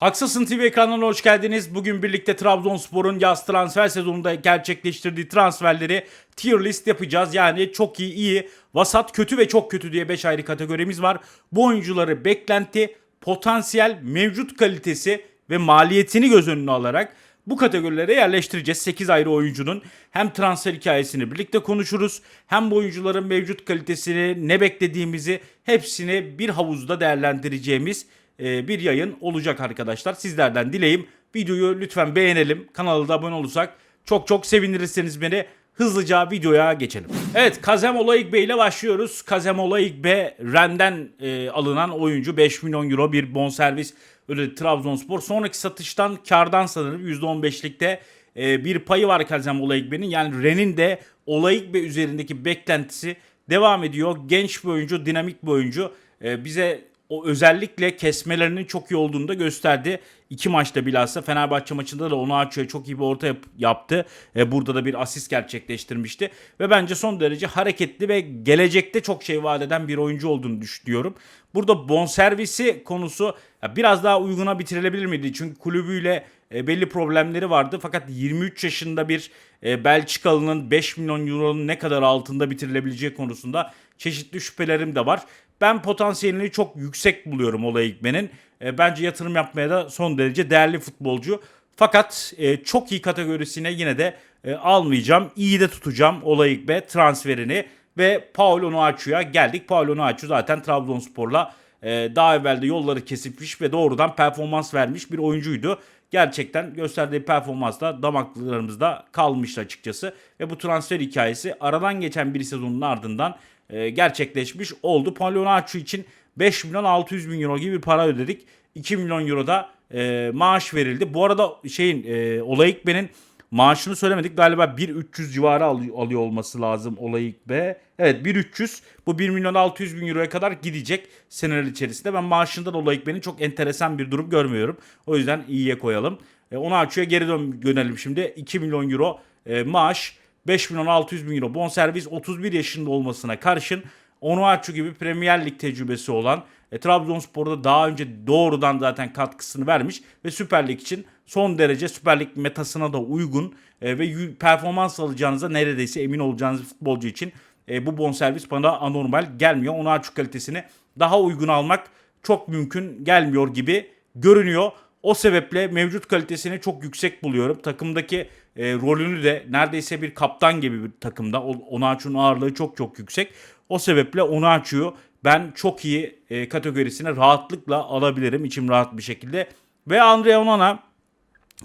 Haksızsın TV ekranlarına hoş geldiniz. Bugün birlikte Trabzonspor'un yaz transfer sezonunda gerçekleştirdiği transferleri tier list yapacağız. Yani çok iyi, iyi, vasat, kötü ve çok kötü diye 5 ayrı kategorimiz var. Bu oyuncuları beklenti, potansiyel, mevcut kalitesi ve maliyetini göz önüne alarak bu kategorilere yerleştireceğiz. 8 ayrı oyuncunun hem transfer hikayesini birlikte konuşuruz. Hem bu oyuncuların mevcut kalitesini, ne beklediğimizi hepsini bir havuzda değerlendireceğimiz bir yayın olacak arkadaşlar. Sizlerden dileğim videoyu lütfen beğenelim. Kanala da abone olursak çok çok sevindirirseniz beni. Hızlıca videoya geçelim. Evet Kazem Olayıkbe ile başlıyoruz. Kazem Olayıkbe Ren'den e, alınan oyuncu 5 milyon euro bir bonservis ödedi Trabzonspor. Sonraki satıştan kardan sanırım %15'likte e, bir payı var Kazem Olayıkbe'nin. Yani Ren'in de Olayıkbe üzerindeki beklentisi devam ediyor. Genç bir oyuncu, dinamik bir oyuncu. E, bize o özellikle kesmelerinin çok iyi olduğunu da gösterdi. İki maçta bilhassa Fenerbahçe maçında da onu açıyor çok iyi bir orta yap- yaptı. E, burada da bir asist gerçekleştirmişti. Ve bence son derece hareketli ve gelecekte çok şey vaat eden bir oyuncu olduğunu düşünüyorum. Burada bonservisi konusu biraz daha uyguna bitirilebilir miydi? Çünkü kulübüyle e, belli problemleri vardı. Fakat 23 yaşında bir e, Belçikalı'nın 5 milyon euronun ne kadar altında bitirilebileceği konusunda çeşitli şüphelerim de var. Ben potansiyelini çok yüksek buluyorum Olay İkmen'in. E, bence yatırım yapmaya da son derece değerli futbolcu. Fakat e, çok iyi kategorisine yine de e, almayacağım. İyi de tutacağım Olay İkme transferini ve Paul Onuachu'ya geldik. Paul Onuachu zaten Trabzonspor'la e, daha evvel de yolları kesipmiş ve doğrudan performans vermiş bir oyuncuydu. Gerçekten gösterdiği performans da damaklarımızda kalmıştı açıkçası. Ve bu transfer hikayesi aradan geçen bir sezonun ardından e, gerçekleşmiş oldu. Palionacu için 5 milyon 600 bin euro gibi bir para ödedik. 2 milyon euro da e, maaş verildi. Bu arada şeyin e, Olayıkbe'nin maaşını söylemedik. Galiba 1.300 civarı alıyor, olması lazım Olayıkbe. Evet 1.300 bu 1 milyon 600 bin euroya kadar gidecek seneler içerisinde. Ben maaşından Olayıkbe'nin çok enteresan bir durum görmüyorum. O yüzden iyiye koyalım. E, onu açıya geri dön, dönelim şimdi. 2 milyon euro e, maaş. 5 milyon 600 bin euro bonservis 31 yaşında olmasına karşın Onuachu gibi Premier Lig tecrübesi olan e, Trabzonspor'da daha önce doğrudan zaten katkısını vermiş ve Süper Lig için son derece Süper Lig metasına da uygun e, ve performans alacağınıza neredeyse emin olacağınız futbolcu için e, bu bonservis bana anormal gelmiyor. Onuachu kalitesini daha uygun almak çok mümkün gelmiyor gibi görünüyor. O sebeple mevcut kalitesini çok yüksek buluyorum. Takımdaki e, rolünü de neredeyse bir kaptan gibi bir takımda. Onaçu'nun ağırlığı çok çok yüksek. O sebeple Onaçu'yu ben çok iyi e, kategorisine rahatlıkla alabilirim. içim rahat bir şekilde. Ve Andre Onana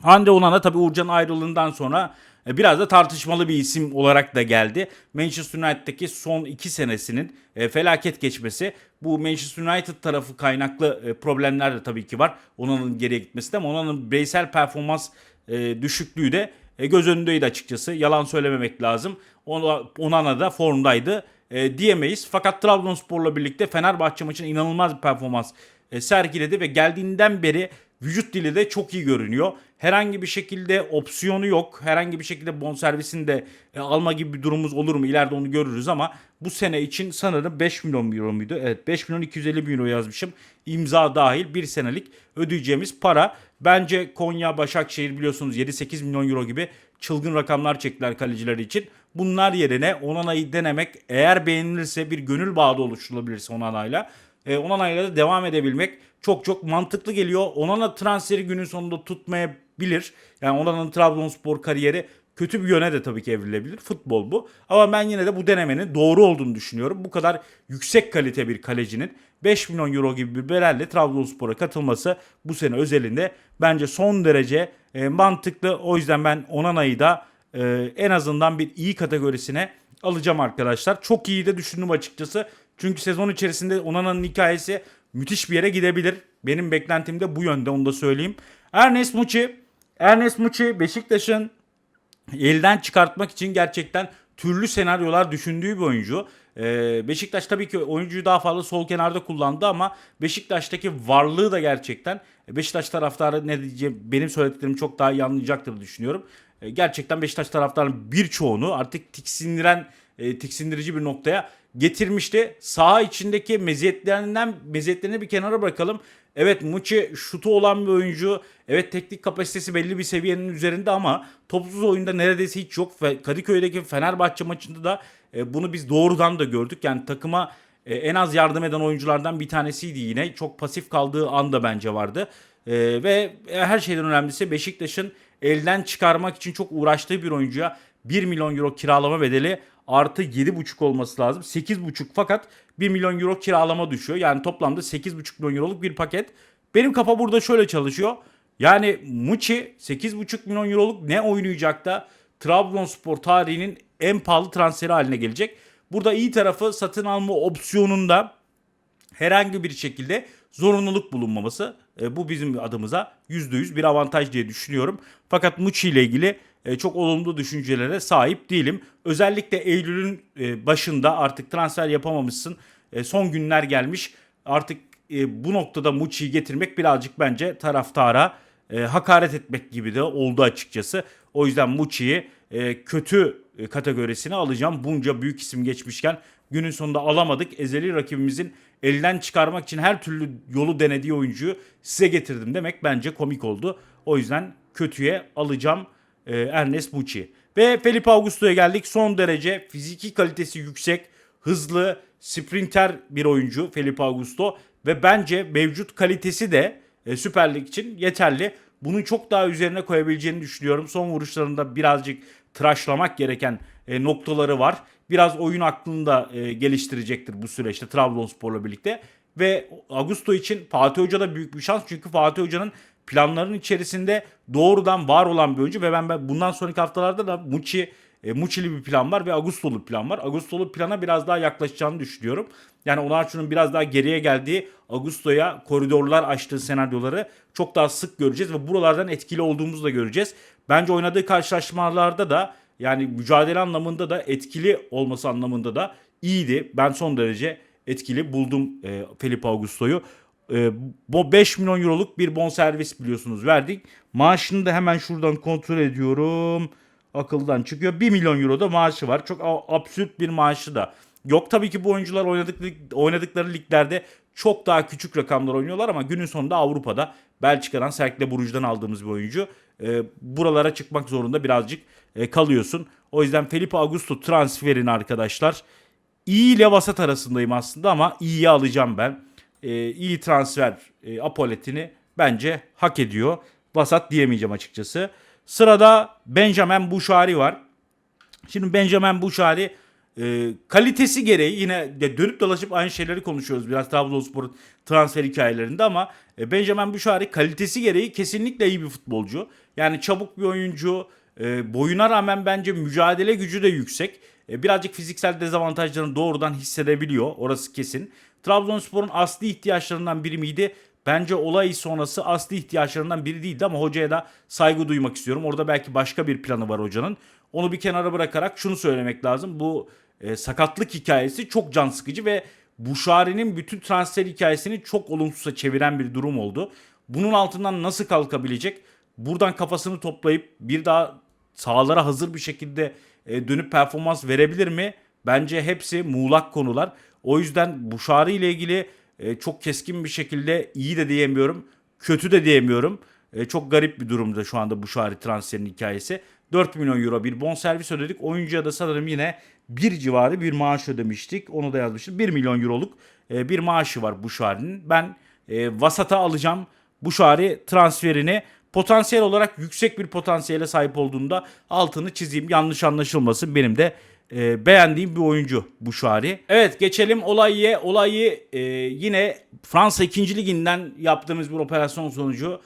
Hande Onana tabii Uğurcan ayrılığından sonra biraz da tartışmalı bir isim olarak da geldi. Manchester United'daki son iki senesinin e, felaket geçmesi. Bu Manchester United tarafı kaynaklı e, problemler de tabii ki var. Onana'nın geriye gitmesi de ama Onana'nın bireysel performans e, düşüklüğü de e, göz önündeydi açıkçası. Yalan söylememek lazım. Ona- Onana da formdaydı e, diyemeyiz. Fakat Trabzonspor'la birlikte Fenerbahçe maçında inanılmaz bir performans e, sergiledi ve geldiğinden beri vücut dili de çok iyi görünüyor. Herhangi bir şekilde opsiyonu yok. Herhangi bir şekilde bonservisini de e, alma gibi bir durumumuz olur mu? İleride onu görürüz ama bu sene için sanırım 5 milyon euro muydu? Evet 5 milyon 250 bin euro yazmışım. İmza dahil bir senelik ödeyeceğimiz para. Bence Konya, Başakşehir biliyorsunuz 7-8 milyon euro gibi çılgın rakamlar çektiler kaleciler için. Bunlar yerine Onana'yı denemek eğer beğenilirse bir gönül bağı da oluşturulabilirse Onana'yla e, Onana'yla da devam edebilmek çok çok mantıklı geliyor. Onana transferi günün sonunda tutmayabilir. Yani Onana'nın Trabzonspor kariyeri kötü bir yöne de tabii ki evrilebilir. Futbol bu. Ama ben yine de bu denemenin doğru olduğunu düşünüyorum. Bu kadar yüksek kalite bir kalecinin 5 milyon euro gibi bir bedelle Trabzonspor'a katılması bu sene özelinde bence son derece e, mantıklı. O yüzden ben Onana'yı da e, en azından bir iyi kategorisine alacağım arkadaşlar. Çok iyi de düşündüm açıkçası. Çünkü sezon içerisinde Onana'nın hikayesi müthiş bir yere gidebilir. Benim beklentim de bu yönde onu da söyleyeyim. Ernest Muçi. Ernest Muçi Beşiktaş'ın elden çıkartmak için gerçekten türlü senaryolar düşündüğü bir oyuncu. Ee, Beşiktaş tabii ki oyuncuyu daha fazla sol kenarda kullandı ama Beşiktaş'taki varlığı da gerçekten e, Beşiktaş taraftarı ne diyeceğim benim söylediklerimi çok daha iyi anlayacaktır düşünüyorum. E, gerçekten Beşiktaş taraftarının birçoğunu artık tiksindiren e, tiksindirici bir noktaya getirmişti. Saha içindeki meziyetlerinden meziyetlerini bir kenara bırakalım. Evet Muçi şutu olan bir oyuncu. Evet teknik kapasitesi belli bir seviyenin üzerinde ama topsuz oyunda neredeyse hiç yok. Kadıköy'deki Fenerbahçe maçında da e, bunu biz doğrudan da gördük. Yani takıma e, en az yardım eden oyunculardan bir tanesiydi yine. Çok pasif kaldığı anda bence vardı. E, ve her şeyden önemlisi Beşiktaş'ın elden çıkarmak için çok uğraştığı bir oyuncuya 1 milyon euro kiralama bedeli artı 7,5 olması lazım. 8,5 fakat 1 milyon euro kiralama düşüyor. Yani toplamda 8,5 milyon euroluk bir paket. Benim kafa burada şöyle çalışıyor. Yani Muçi 8,5 milyon euroluk ne oynayacak da Trabzonspor tarihinin en pahalı transferi haline gelecek. Burada iyi tarafı satın alma opsiyonunda herhangi bir şekilde zorunluluk bulunmaması. E, bu bizim adımıza %100 bir avantaj diye düşünüyorum. Fakat Muçi ile ilgili e, çok olumlu düşüncelere sahip değilim. Özellikle Eylül'ün e, başında artık transfer yapamamışsın. E, son günler gelmiş. Artık bu noktada Muçi'yi getirmek birazcık bence taraftara e, hakaret etmek gibi de oldu açıkçası. O yüzden Muçi'yi kötü kategorisine alacağım. Bunca büyük isim geçmişken günün sonunda alamadık. Ezeli rakibimizin elden çıkarmak için her türlü yolu denediği oyuncuyu size getirdim demek bence komik oldu. O yüzden kötüye alacağım e, Ernest Muçi. Ve Felipe Augusto'ya geldik. Son derece fiziki kalitesi yüksek, hızlı, sprinter bir oyuncu Felipe Augusto. Ve bence mevcut kalitesi de e, Süper Lig için yeterli. Bunun çok daha üzerine koyabileceğini düşünüyorum. Son vuruşlarında birazcık tıraşlamak gereken e, noktaları var. Biraz oyun aklını da e, geliştirecektir bu süreçte Trabzonspor'la birlikte. Ve Augusto için Fatih Hoca da büyük bir şans. Çünkü Fatih Hoca'nın planların içerisinde doğrudan var olan bir oyuncu ve ben, ben bundan sonraki haftalarda da Muçi e, Muçi'li bir plan var ve Agustolu plan var. Agustolu plana biraz daha yaklaşacağını düşünüyorum. Yani Onarçu'nun biraz daha geriye geldiği Augusto'ya koridorlar açtığı senaryoları çok daha sık göreceğiz ve buralardan etkili olduğumuzu da göreceğiz. Bence oynadığı karşılaşmalarda da yani mücadele anlamında da etkili olması anlamında da iyiydi. Ben son derece etkili buldum e, Felipe Augusto'yu. E, bu 5 milyon euroluk bir bonservis biliyorsunuz verdik. Maaşını da hemen şuradan kontrol ediyorum. Akıldan çıkıyor. 1 milyon euro da maaşı var. Çok absürt bir maaşı da. Yok tabii ki bu oyuncular oynadık, oynadıkları liglerde çok daha küçük rakamlar oynuyorlar ama günün sonunda Avrupa'da Belçika'dan Cercle Bruges'den aldığımız bir oyuncu. E, buralara çıkmak zorunda birazcık e, kalıyorsun. O yüzden Felipe Augusto transferini arkadaşlar iyi ile vasat arasındayım aslında ama iyiyi alacağım ben. E, iyi transfer e, apoletini bence hak ediyor. Vasat diyemeyeceğim açıkçası. Sırada Benjamin Bouchari var. Şimdi Benjamin Bouchari e, kalitesi gereği yine de dönüp dolaşıp aynı şeyleri konuşuyoruz biraz Trabzonspor'un transfer hikayelerinde ama e, Benjamin Bouchari kalitesi gereği kesinlikle iyi bir futbolcu. Yani çabuk bir oyuncu, e, boyuna rağmen bence mücadele gücü de yüksek. E, birazcık fiziksel dezavantajlarını doğrudan hissedebiliyor. Orası kesin. Trabzonspor'un asli ihtiyaçlarından biri miydi? Bence olay sonrası asli ihtiyaçlarından biri değildi ama hocaya da saygı duymak istiyorum. Orada belki başka bir planı var hocanın. Onu bir kenara bırakarak şunu söylemek lazım. Bu e, sakatlık hikayesi çok can sıkıcı ve Buşari'nin bütün transfer hikayesini çok olumsuza çeviren bir durum oldu. Bunun altından nasıl kalkabilecek? Buradan kafasını toplayıp bir daha sahalara hazır bir şekilde e, dönüp performans verebilir mi? Bence hepsi muğlak konular. O yüzden Buşari ile ilgili e, çok keskin bir şekilde iyi de diyemiyorum, kötü de diyemiyorum. E, çok garip bir durumda şu anda Buşari transferinin hikayesi. 4 milyon euro bir bonservis ödedik. Oyuncuya da sanırım yine bir civarı bir maaş ödemiştik. Onu da yazmıştım. 1 milyon euroluk e, bir maaşı var Buşari'nin. Ben e, vasata alacağım Buşari transferini. Potansiyel olarak yüksek bir potansiyele sahip olduğunda altını çizeyim. Yanlış anlaşılmasın. Benim de e, beğendiğim bir oyuncu Buşari. Evet geçelim Olay'ye. Olay'ı e, yine Fransa 2. Liginden yaptığımız bir operasyon sonucu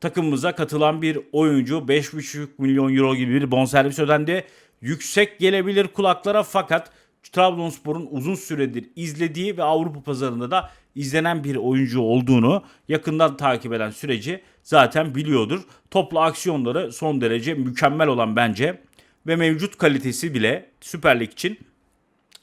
takımımıza katılan bir oyuncu 5,5 milyon euro gibi bir bonservis ödendi. Yüksek gelebilir kulaklara fakat Trabzonspor'un uzun süredir izlediği ve Avrupa pazarında da izlenen bir oyuncu olduğunu yakından takip eden süreci zaten biliyordur. Toplu aksiyonları son derece mükemmel olan bence ve mevcut kalitesi bile Süper Lig için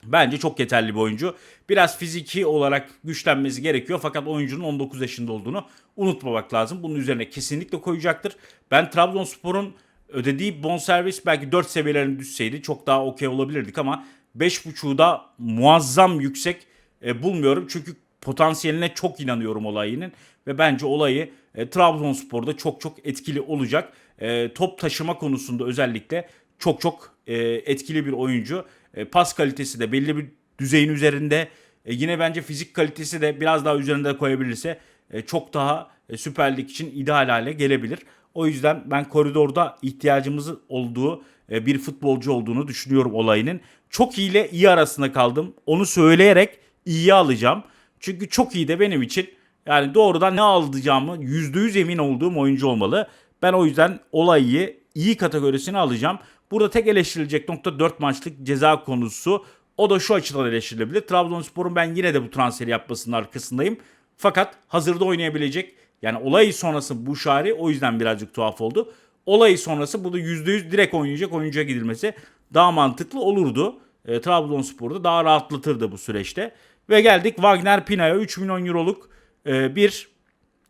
Bence çok yeterli bir oyuncu. Biraz fiziki olarak güçlenmesi gerekiyor fakat oyuncunun 19 yaşında olduğunu unutmamak lazım. Bunun üzerine kesinlikle koyacaktır. Ben Trabzonspor'un ödediği bonservis belki 4 seviyelerine düşseydi çok daha okey olabilirdik ama 5.5'u da muazzam yüksek e, bulmuyorum. Çünkü potansiyeline çok inanıyorum olayının ve bence olayı e, Trabzonspor'da çok çok etkili olacak. E, top taşıma konusunda özellikle çok çok e, etkili bir oyuncu. E, pas kalitesi de belli bir düzeyin üzerinde. E, yine bence fizik kalitesi de biraz daha üzerinde koyabilirse e, çok daha e, Süper Lig için ideal hale gelebilir. O yüzden ben koridorda ihtiyacımız olduğu e, bir futbolcu olduğunu düşünüyorum olayının. Çok iyi ile iyi arasında kaldım. Onu söyleyerek iyiyi alacağım. Çünkü çok iyi de benim için yani doğrudan ne alacağımı %100 emin olduğum oyuncu olmalı. Ben o yüzden olayı iyi kategorisine alacağım. Burada tek eleştirilecek nokta 4 maçlık ceza konusu. O da şu açıdan eleştirilebilir. Trabzonspor'un ben yine de bu transferi yapmasının arkasındayım. Fakat hazırda oynayabilecek yani olay sonrası bu şari o yüzden birazcık tuhaf oldu. Olay sonrası burada %100 direkt oynayacak oyuncuya gidilmesi daha mantıklı olurdu. E, Trabzonspor'da daha rahatlatırdı bu süreçte. Ve geldik Wagner Pina'ya 3 milyon euroluk e, bir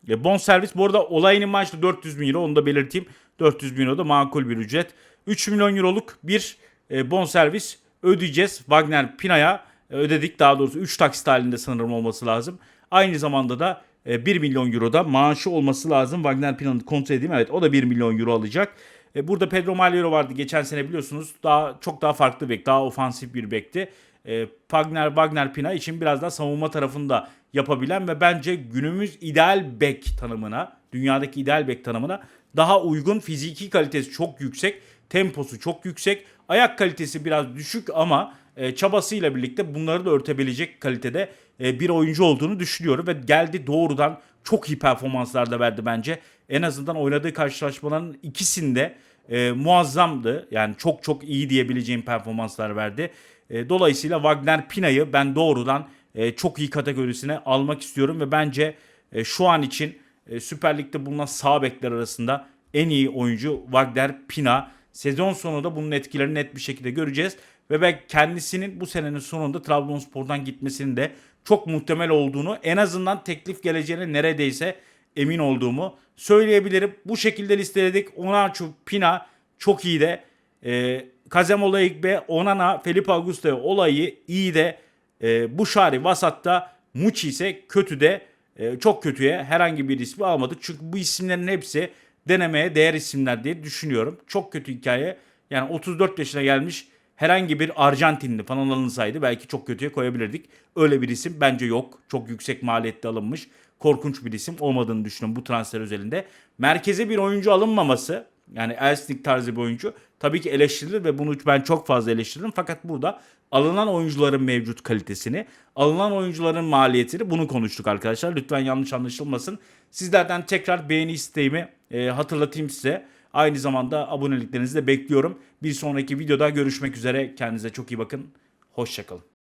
e, bon servis. Bu arada olayının maaşı 400 bin euro onu da belirteyim. 400 bin euro da makul bir ücret. 3 milyon euroluk bir e, bon servis ödeyeceğiz Wagner Pina'ya. E, ödedik daha doğrusu 3 taksit halinde sanırım olması lazım. Aynı zamanda da e, 1 milyon euro da maaşı olması lazım. Wagner Pina'nın kontrol edeyim. Evet o da 1 milyon euro alacak. E, burada Pedro Malheiro vardı geçen sene biliyorsunuz. Daha çok daha farklı bek, daha ofansif bir bekti. E, Wagner, Wagner Pina için biraz daha savunma tarafında yapabilen ve bence günümüz ideal bek tanımına, dünyadaki ideal bek tanımına daha uygun fiziki kalitesi çok yüksek, temposu çok yüksek, ayak kalitesi biraz düşük ama e, çabasıyla birlikte bunları da örtebilecek kalitede e, bir oyuncu olduğunu düşünüyorum ve geldi doğrudan çok iyi performanslar da verdi bence. En azından oynadığı karşılaşmaların ikisinde e, muazzamdı. Yani çok çok iyi diyebileceğim performanslar verdi. E, dolayısıyla Wagner Pina'yı ben doğrudan e, çok iyi kategorisine almak istiyorum ve bence e, şu an için e, Süper Lig'de bulunan sağ bekler arasında en iyi oyuncu Wagner Pina. Sezon sonunda bunun etkilerini net bir şekilde göreceğiz. Ve ben kendisinin bu senenin sonunda Trabzonspor'dan gitmesinin de çok muhtemel olduğunu en azından teklif geleceğine neredeyse emin olduğumu söyleyebilirim. Bu şekilde listeledik. Onaçu, Pina çok iyi de. E, Kazemola Igbe, Onana, Felipe Augusto olayı iyi de. E, Buşari vasatta, Muçi ise kötü de. E, çok kötüye herhangi bir ismi almadık. Çünkü bu isimlerin hepsi denemeye değer isimler diye düşünüyorum. Çok kötü hikaye. Yani 34 yaşına gelmiş herhangi bir Arjantinli falan alınsaydı belki çok kötüye koyabilirdik. Öyle bir isim bence yok. Çok yüksek maliyette alınmış. Korkunç bir isim olmadığını düşünüyorum bu transfer özelinde. Merkeze bir oyuncu alınmaması yani Elsnik tarzı bir oyuncu tabii ki eleştirilir ve bunu ben çok fazla eleştiririm. Fakat burada alınan oyuncuların mevcut kalitesini, alınan oyuncuların maliyetini bunu konuştuk arkadaşlar. Lütfen yanlış anlaşılmasın. Sizlerden tekrar beğeni isteğimi e, hatırlatayım size. Aynı zamanda aboneliklerinizi de bekliyorum. Bir sonraki videoda görüşmek üzere. Kendinize çok iyi bakın. Hoşçakalın.